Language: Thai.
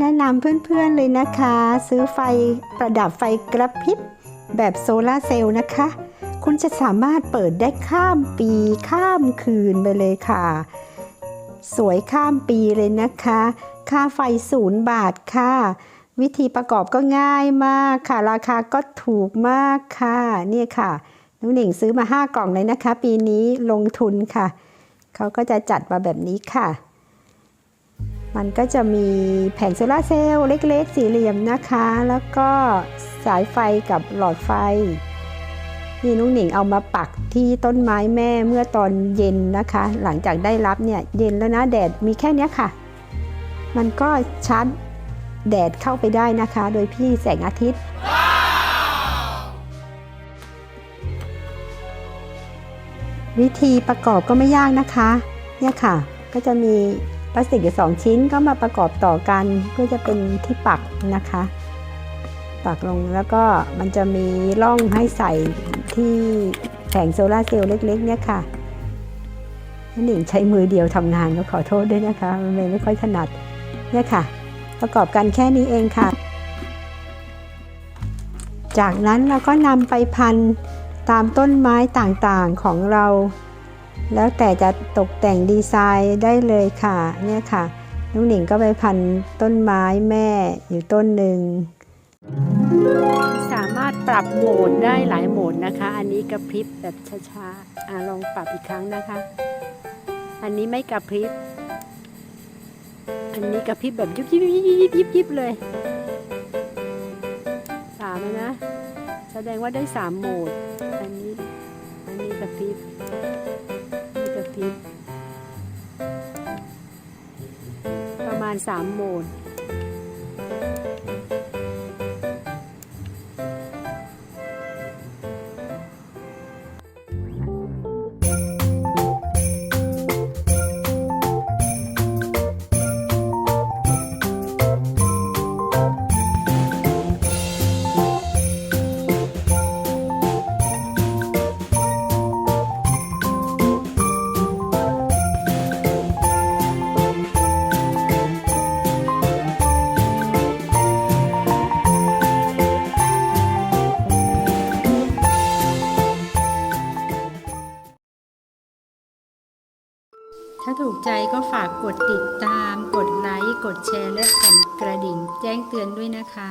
แนะนำเพื่อนๆเลยนะคะ ซื้อไฟประดับไฟกระพริบแบบโซลาร์เซลล์นะคะ คุณจะสามารถเปิดได้ข้ามปีข้ามคืนไปเลยค่ะ สวยข้ามปีเลยนะคะ ค่าไฟศูนย์บาทค่ะ วิธีประกอบก็ง่ายมากค่ะ ราคาก็ถูกมากค่ะเนี่ยค่ะน้องหนิงซื้อมา 5 กล่องเลยนะคะ ปีนี้ลงทุนค่ะ เขาก็จะจัดมาแบบนี้ค่ะ มันก็จะมีแผงโซลาเซลล์เล็กๆ สี่เหลี่ยมนะคะ แล้วก็สายไฟกับหลอดไฟ นี่นุ้งหนิงเอามาปักที่ต้นไม้แม่เมื่อตอนเย็นนะคะ หลังจากได้รับเนี่ยเย็นแล้วนะแดดมีแค่นี้ค่ะ มันก็ชาร์จแดดเข้าไปได้นะคะ โดยพี่แสงอาทิตย์วิธีประกอบก็ไม่ยากนะคะ เนี่ยค่ะ ก็จะมี พลาสติกอยู่สองชิ้นก็มาประกอบต่อกันเพื่อจะเป็นที่ปักนะคะ ปักลงแล้วก็มันจะมีร่องให้ใส่ที่แผงโซลาเซลล์เล็ก ๆ เนี่ยค่ะนั่หนิงใช้มือเดียวทำงานก็ขอโทษด้วยนะคะ มันไม่ค่อยถนัดเนี่ยค่ะ ประกอบกันแค่นี้เองค่ะ จากนั้นเราก็นำไปพันตามต้นไม้ต่างๆของเรา แล้วแต่จะตกแต่งดีไซน์ได้เลยค่ะเนี่ยค่ะน้องหนิงก็ไปพันต้นไม้แม่อยู่ต้นหนึ่งสามารถปรับโหมดได้หลายโหมดนะคะ อันนี้กระพริบแบบช้าๆอะลองปรับอีกครั้งนะคะ อันนี้ไม่กระพริบ อันนี้กระพริบแบบยิบยิบยิบยิบยิบยิบเลยสามแล้วนะ แสดงว่าได้สามโหมด อันนี้ อันนี้กระพริบ พริบประมาณสามโมด ถ้าถูกใจก็ฝากกดติดตาม กดไลค์ กดแชร์ และสั่นกระดิ่ง แจ้งเตือนด้วยนะคะ